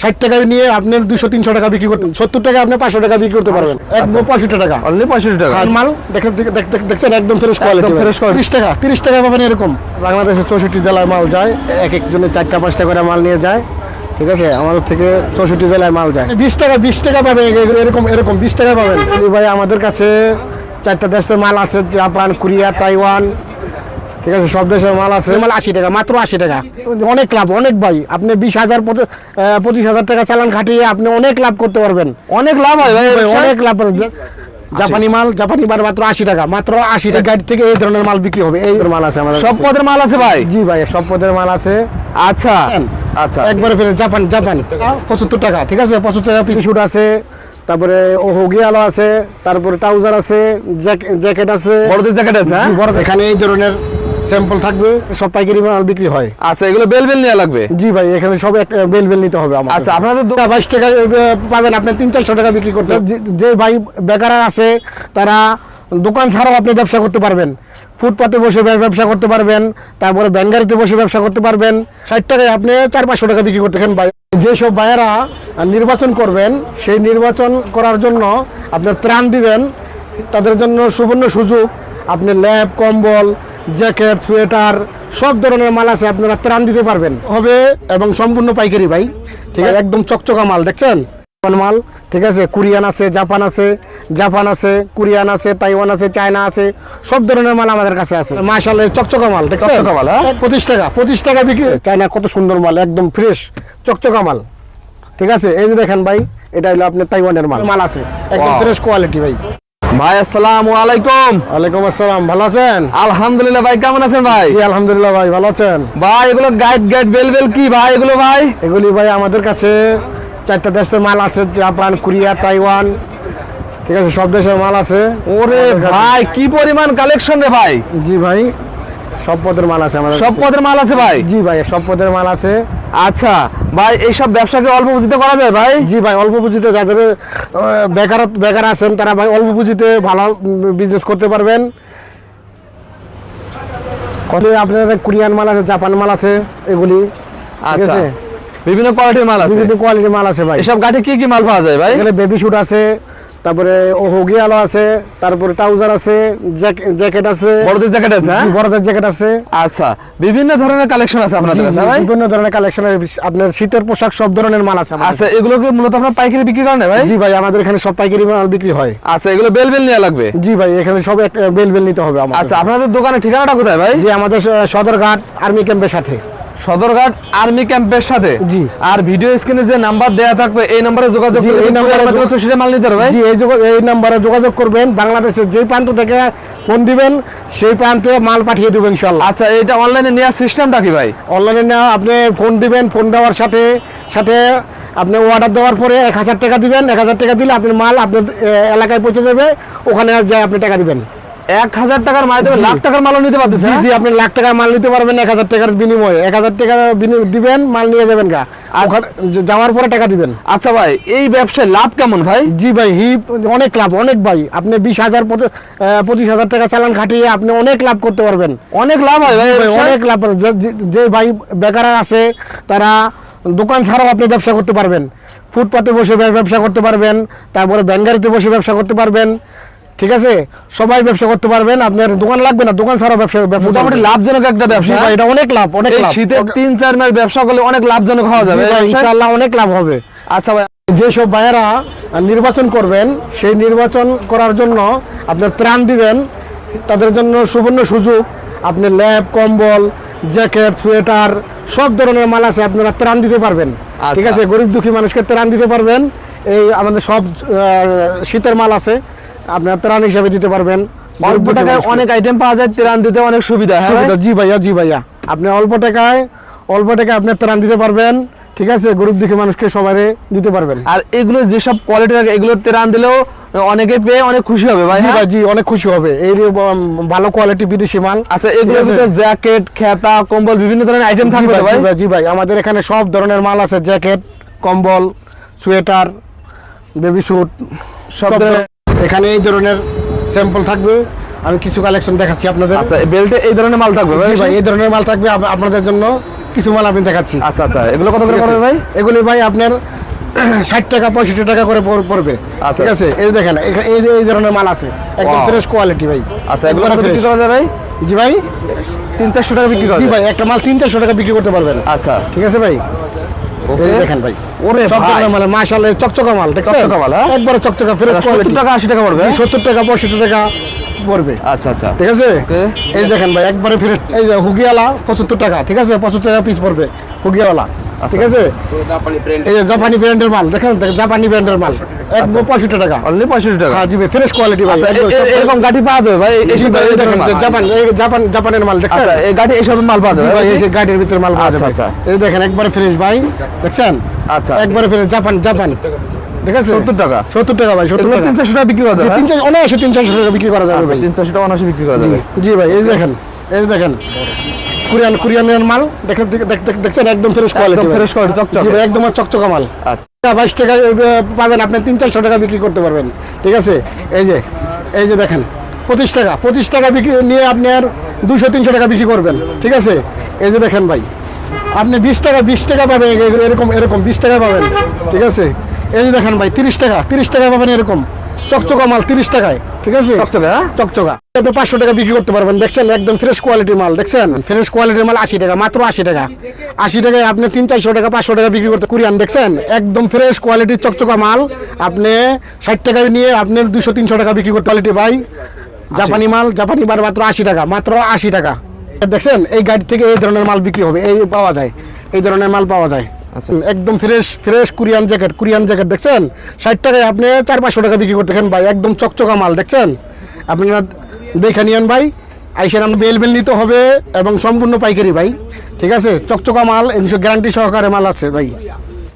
ষাট টাকা নিয়ে আপনি দুশো তিনশো টাকা বিক্রি করতে সত্তর টাকা আপনি পাঁচশো টাকা বিক্রি করতে পারবেন। একদম পঁয়ষট্টি টাকা। অনলি পঁয়ষট্টি টাকা। মাল দেখছেন একদম ফ্রেশ কোয়ালিটি quality। তিরিশ টাকা তিরিশ টাকা পাবেন এরকম। বাংলাদেশের চৌষট্টি জেলায় মাল যায় এক একজনের চারটা পাঁচটা করে মাল নিয়ে যায় ঠিক আছে? আমাদের থেকে চৌষট্টি জেলায় মাল যায়। বিশ টাকা বিশ টাকা পাবেন এরকম এরকম বিশ টাকা পাবেন। ভাই আমাদের কাছে চারটা দেশের মাল আছে জাপান কোরিয়া তাইওয়ান ঠিক আছে সব দেশের মাল আছে। মাল আশি টাকা মাত্র আশি টাকা। অনেক লাভ অনেক ভাই। আপনি বিশ হাজার পঁচিশ হাজার টাকা চালান খাটিয়ে আপনি অনেক লাভ করতে পারবেন। অনেক লাভ হয় ভাই অনেক লাভ। জাপানি মাল জাপানি মাল মাত্র আশি টাকা মাত্র আশি টাকা গাড়ি থেকে এই ধরনের মাল বিক্রি হবে। এই ধরনের মাল আছে আমাদের সব পদের মাল আছে ভাই? জি ভাই সব পদের মাল আছে। আচ্ছা। আচ্ছা। একবারে ফেলে জাপান জাপান। পঁচাত্তর টাকা। ঠিক আছে? পঁচাত্তর টাকা পিস শুট আছে তারপরে ও হোগিয়ালো আছে তারপরে ট্রাউজার আছে জ্যাকেট আছে। বড়দের জ্যাকেট আছে হ্যাঁ? বড় এখানে এই ধরনের স্যাম্পল থাকবে সব পাইকারি মাল বিক্রি হয়। আচ্ছা এগুলো বেল বেল নেওয়া লাগবে? জি ভাই এখানে সব বেল বেল নিতে হবে আমার আচ্ছা আপনাদের বাইশ টাকা পাবেন আপনি তিন চারশো টাকা বিক্রি করতে। যে- যে ভাই বেকার আছে তারা দোকান ছাড়াও আপনি ব্যবসা করতে পারবেন। ফুটপাতে বসে ব্যবসা করতে পারবেন তারপরে ব্যাঙ্গারিতে বসে ব্যবসা করতে পারবেন। ষাট টাকায় আপনি চার পাঁচশো টাকা বিক্রি করতে পারেন ভাই। যেসব ভাইয়েরা নির্বাচন করবেন সেই নির্বাচন করার জন্য আপনার ত্রাণ দিবেন। তাদের জন্য সুবর্ণ সুযোগ। আপনি ল্যাব কম্বল জ্যাকেট সোয়েটার সব ধরনের মাল আছে আপনারা ত্রাণ দিতে পারবেন। হবে এবং সম্পূর্ণ পাইকারি ভাই। ঠিক আছে? একদম চকচকা মাল দেখছেন? মাল ঠিক আছে? কোরিয়ান আছে জাপান আছে জাপান আছে কোরিয়ান আছে তাইওয়ান আছে চায়না আছে সব ধরনের মাল আমাদের কাছে আছে। মাশাআল্লাহ চকচকা মাল চকচকা মাল, হ্যাঁ? পঁচিশ টাকা পঁচিশ টাকা বিক্রি। চায়না কত সুন্দর মাল একদম ফ্রেশ চকচকা মাল। ঠিক আছে? এই যে দেখেন ভাই এটা হলো আপনার তাইওয়ানের মাল। মাল আছে একদম ফ্রেশ কোয়ালিটি ভাই। ভাই আসসালামু আলাইকুম। ওয়ালাইকুম আসসালাম ভালো আছেন? আলহামদুলিল্লাহ ভাই কেমন আছেন ভাই? জি আলহামদুলিল্লাহ ভাই ভালো আছেন? ভাই এগুলো গাইড গাইড বেল বেল কি ভাই এগুলো ভাই? এগুলি ভাই আমাদের কাছে চারটা দেশের মাল আছে জাপান কোরিয়া তাইওয়ান ঠিক আছে সব দেশের মাল আছে। ওরে ভাই কি পরিমাণ কালেকশন রে ভাই? জি ভাই সব পদের মাল আছে আমাদের সব। পদের মাল আছে ভাই? জি ভাই সব পদের মাল আছে। আচ্ছা ভাই এইসব ব্যবসাকে অল্প পুঁজিতে করা যায় ভাই? জি ভাই অল্প পুঁজিতে যাদের বেকার বেকার আছেন তারা ভাই অল্প পুঁজিতে ভালো বিজনেস করতে পারবেন। কত আপনাদের কোরিয়ান মাল আছে জাপান মাল আছে এগুলি আচ্ছা। আছে? বিভিন্ন কোয়ালিটির মাল আছে। বিভিন্ন কোয়ালিটির মাল আছে ভাই। এসব গাড়ি কি কি মাল পাওয়া যায় ভাই? এখানে বেবি শুট আছে তারপরে ও হোগিয়ালো আছে তারপরে ট্রাউজার আছে জ্যাকেট আছে। বড়দের জ্যাকেট আছে হ্যাঁ? বড়দের জ্যাকেট আছে। আচ্ছা বিভিন্ন ধরনের কালেকশন আছে আপনাদের কাছে ভাই? বিভিন্ন ধরনের কালেকশন আপনার শীতের পোশাক সব ধরনের মাল আছে আচ্ছা এগুলো কি মূলত আপনার পাইকারি বিক্রি করেন ভাই? জি ভাই আমাদের এখানে সব পাইকারি মাল বিক্রি হয়। আচ্ছা এগুলো বেল বেল নেওয়া লাগবে? জি ভাই এখানে সব বেল বেল নিতে হবে আমাদের। আচ্ছা আপনাদের দোকানের ঠিকানাটা কোথায় ভাই? জি আমাদের সদরঘাট আর্মি ক্যাম্পের সাথে। সদরঘাট আর্মি ক্যাম্পের সাথে। জি। আর ভিডিও স্ক্রিনে যে নাম্বার দেয়া থাকবে এই নম্বরে যোগাযোগ জি, করে এই নাম্বারে মাল নিতে হবে ভাই। জি এই এই নাম্বারে যোগাযোগ করবেন। বাংলাদেশের যে প্রান্ত থেকে ফোন দিবেন সেই প্রান্তে মাল পাঠিয়ে দেবেন ইনশাল্লাহ আচ্ছা এটা অনলাইনে নেওয়ার সিস্টেমটা কি ভাই? অনলাইনে না আপনি ফোন দিবেন ফোন দেওয়ার সাথে সাথে আপনি অর্ডার দেওয়ার পরে এক হাজার টাকা দিবেন। এক হাজার টাকা দিলে আপনার মাল আপনার এলাকায় পৌঁছে যাবে। ওখানে যায় আপনি টাকা দিবেন। এক হাজার টাকার জি। লাখ টাকার মালও নিতে পারতেছে জি আপনি লাখ টাকার মাল নিতে পারবেন এক হাজার টাকার বিনিময়ে। এক হাজার টাকা দিবেন মাল নিয়ে যাবেন গা। যাওয়ার পরে টাকা দিবেন। আচ্ছা ভাই এই ব্যবসায় লাভ কেমন ভাই? জি ভাই হিপ অনেক লাভ অনেক ভাই। আপনি বিশ হাজার পঁচিশ- হাজার টাকা চালান খাটিয়ে আপনি অনেক লাভ করতে পারবেন। অনেক লাভ হয় ভাই? অনেক লাভ যে ভাই বেকার আছে তারা দোকান ছাড়াও আপনি ব্যবসা করতে পারবেন। ফুটপাতে বসে ব্যবসা করতে পারবেন তারপরে ব্যাঙ্গারিতে বসে ব্যবসা করতে পারবেন। ঠিক আছে? সবাই ব্যবসা করতে পারবেন আপনার দোকান লাগবে না দোকান ছাড়া ব্যবসা মোটামুটি লাভজনক একটা ব্যবসা। ভাই, এটা অনেক লাভ অনেক লাভ। শীতের তিন চার মাস ব্যবসা করলে অনেক লাভজনক হওয়া যাবে। এই ইনশাআল্লাহ অনেক লাভ হবে। আচ্ছা ভাই। যেসব ভাইয়েরা নির্বাচন করবেন সেই নির্বাচন করার জন্য আপনার ত্রাণ দিবেন। তাদের জন্য সুবর্ণ সুযোগ। আপনি ল্যাব কম্বল জ্যাকেট সোয়েটার সব ধরনের মাল আছে আপনারা ত্রাণ দিতে পারবেন। ঠিক আচ্ছা। আছে? গরিব দুঃখী মানুষকে ত্রাণ দিতে পারবেন। এই আমাদের সব শীতের মাল আছে। আপনারা ত্রাণ হিসাবে দিতে পারবেন। অল্প টাকায় অনেক আইটেম পাওয়া যায় ত্রাণ দিতে অনেক সুবিধা হ্যাঁ? সুবিধা জি ভাইয়া জি ভাইয়া। আপনি অল্প টাকায় অল্প টাকায় আপনি ত্রাণ দিতে পারবেন। ঠিক আছে? গরিব দুঃখী মানুষকে সবাই দিতে পারবেন। আর এগুলো যেসব কোয়ালিটি থাকে এগুলো ত্রাণ দিলেও অনেকে পেয়ে অনেক খুশি হবে ভাই জি হ্যাঁ? ভাই জি অনেক খুশি হবে। এই ভালো কোয়ালিটি বিদেশি মাল। আচ্ছা এগুলো ঠিক আছে? ভিতরে জ্যাকেট খেতা কম্বল বিভিন্ন ধরনের আইটেম থাকবে ভাই, তো জি ভাই জি ভাই। আমাদের এখানে সব ধরনের মাল আছে জ্যাকেট কম্বল সোয়েটার বেবি স্যুট সব ধরনের এখানে এই ধরনের স্যাম্পল থাকবে। আমি কিছু কালেকশন দেখাচ্ছি আপনাদের। আচ্ছা বেল্টে এই ধরনের মাল থাকবে ভাই এই ধরনের মাল থাকবে আপনাদের জন্য কিছু মাল আমি দেখাচ্ছি। আচ্ছা আচ্ছা এগুলো কত করে পড়বে ভাই? এগুলি ভাই আপনার ষাট টাকা পঁয়ষট্টি টাকা করে পড়- পড়বে। আচ্ছা। ঠিক আছে? এই দেখেন এই যে- এই ধরনের মাল আছে। একদম ফ্রেশ কোয়ালিটি ভাই। আচ্ছা এগুলো বিক্রি করা যায় ভাই? জি ভাই। তিন চারশো টাকা বিক্রি করা জি ভাই একটা মাল তিন চারশো টাকা বিক্রি করতে পারবেন। আচ্ছা। ঠিক আছে ভাই? দেখেন ভাই। ওরে সব মাল মাশাআল্লাহ চকচকা মাল চকচকা মাল, হ্যাঁ? একবারে চকচকা ফ্রেশ সত্তর কোয়ালিটি টাকা আশি টাকা পড়বে। সত্তর টাকা পঁয়ষট্টি টাকা পড়বে। আচ্ছা আচ্ছা। ঠিক আছে? এই দেখেন ভাই একবারে ফ্রেশ। এই যে হুগিয়ালা পঁচাত্তর টাকা ঠিক আছে? পঁচাত্তর টাকা পিস পড়বে হুগিয়ালা। ঠিক আছে? এই যে জাপানি ব্র্যান্ডের মাল দেখেন দেখেন, জাপানি ব্র্যান্ডের মাল। একদম পঁয়ষট্টি টাকা। অনলি পঁয়ষট্টি টাকা? হ্যাঁ জি ভাই ফ্রেশ কোয়ালিটি ভাই আচ্ছা এরকম গাড়ি পাওয়া যাবে ভাই এই দেখেন জাপান জাপান জাপানের মাল আচ্ছা এই গাড়ি এইসব মাল পাওয়া যাবে ভাই? এই গাড়ির ভিতরে মাল পাওয়া আচ্ছা, যাবে আচ্ছা। এই দেখেন একবারে ফ্রেশ ভাই দেখছেন? আচ্ছা। একবারে ফ্রেশ জাপান জাপান। ঠিক আছে? সত্তর টাকা। সত্তর টাকা ভাই সত্তর টাকা। বিক্রি করা যাবে তিন চার অনায়াসে তিন চারশো টাকা বিক্রি করা যাবে আচ্ছা তিন চারশো টাকা অনায়াসে বিক্রি করা যাবে। জি ভাই এই দেখেন এই দেখেন। কোরিয়ান কোরিয়ানের মাল দেখেন দেখ- দেখ- দেখ- দেখছেন? একদম ফ্রেশ কোয়ালিটি একদম ফ্রেশ কোয়ালিটি চকচক। একদম চকচকা মাল। আচ্ছা। বাইশ টাকা পাবেন আপনি তিন চারশো টাকা বিক্রি করতে পারবেন। ঠিক আছে? এই যে এই যে দেখেন পঁচিশ টাকা পঁচিশ টাকা বিক্রি নিয়ে আপনি আর দুশো তিনশো টাকা বিক্রি করবেন। ঠিক আছে? এই যে দেখেন ভাই আপনি বিশ টাকা বিশ টাকা পাবেন এরকম এরকম বিশ টাকা পাবেন। ঠিক আছে? এই যে দেখেন ভাই তিরিশ টাকা তিরিশ টাকা পাবেন এরকম। চকচকা মাল তিরিশ টাকায় ঠিক আছে? চকচকে হ্যাঁ? চকচকা। আপনি পাঁচশো টাকা বিক্রি করতে পারবেন দেখছেন? একদম ফ্রেশ কোয়ালিটির মাল দেখছেন? ফ্রেশ কোয়ালিটির মাল আশি টাকা মাত্র আশি টাকা। আশি টাকায় আপনি তিন চারশো টাকা পাঁচশো টাকা বিক্রি করতে কুরিয়ান দেখছেন? একদম ফ্রেশ কোয়ালিটির চকচকা মাল আপনি ষাট টাকায় নিয়ে আপনি দুশো তিনশো টাকা বিক্রি করতে কোয়ালিটি ভাই জাপানি মাল জাপানি মাল মাত্র আশি টাকা মাত্র আশি টাকা। দেখছেন? এই গাড়ি থেকে এই ধরনের মাল বিক্রি হবে এই পাওয়া যায় এই ধরনের মাল পাওয়া যায়। আচ্ছা। একদম fresh fresh Korean jacket Korean jacket দেখছেন? ষাট টাকায় আপনি চার পাঁচশো টাকা বিক্রি করতেছেন ভাই, একদম চকচকা মাল, দেখছেন? আপনারা দেখে নিয়েন ভাই আইসেন আপনি বেল বেল নিতে হবে এবং সম্পূর্ণ পাইকারি ভাই, ঠিক আছে? চকচকা মাল, এমনি গ্যারান্টি সহকারে মাল আছে ভাই।